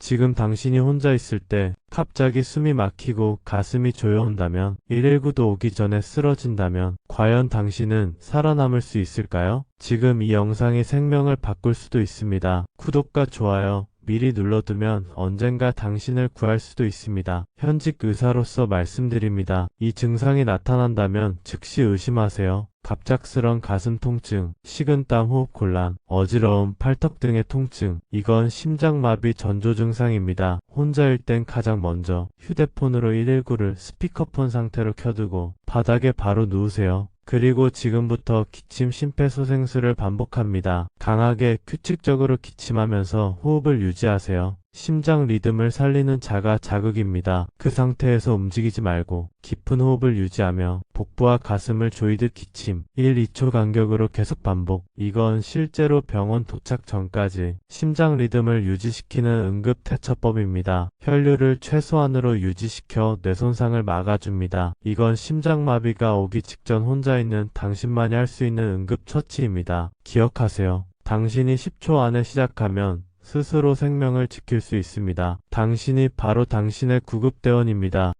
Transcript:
지금 당신이 혼자 있을 때 갑자기 숨이 막히고 가슴이 조여온다면 119도 오기 전에 쓰러진다면 과연 당신은 살아남을 수 있을까요? 지금 이 영상이 생명을 바꿀 수도 있습니다. 구독과 좋아요 미리 눌러두면 언젠가 당신을 구할 수도 있습니다. 현직 의사로서 말씀드립니다. 이 증상이 나타난다면 즉시 의심하세요. 갑작스런 가슴 통증, 식은땀 호흡 곤란, 어지러움, 팔턱 등의 통증, 이건 심장마비 전조 증상입니다. 혼자일 땐 가장 먼저 휴대폰으로 119를 스피커폰 상태로 켜두고 바닥에 바로 누우세요. 그리고 지금부터 기침 심폐소생술을 반복합니다. 강하게 규칙적으로 기침하면서 호흡을 유지하세요. 심장 리듬을 살리는 자가 자극입니다. 그 상태에서 움직이지 말고 깊은 호흡을 유지하며 복부와 가슴을 조이듯 기침 1, 2초 간격으로 계속 반복. 이건 실제로 병원 도착 전까지 심장 리듬을 유지시키는 응급 대처법입니다. 혈류를 최소한으로 유지시켜 뇌 손상을 막아줍니다. 이건 심장마비가 오기 직전 혼자 있는 당신만이 할 수 있는 응급 처치입니다. 기억하세요. 당신이 10초 안에 시작하면 스스로 생명을 지킬 수 있습니다. 당신이 바로 당신의 구급대원입니다.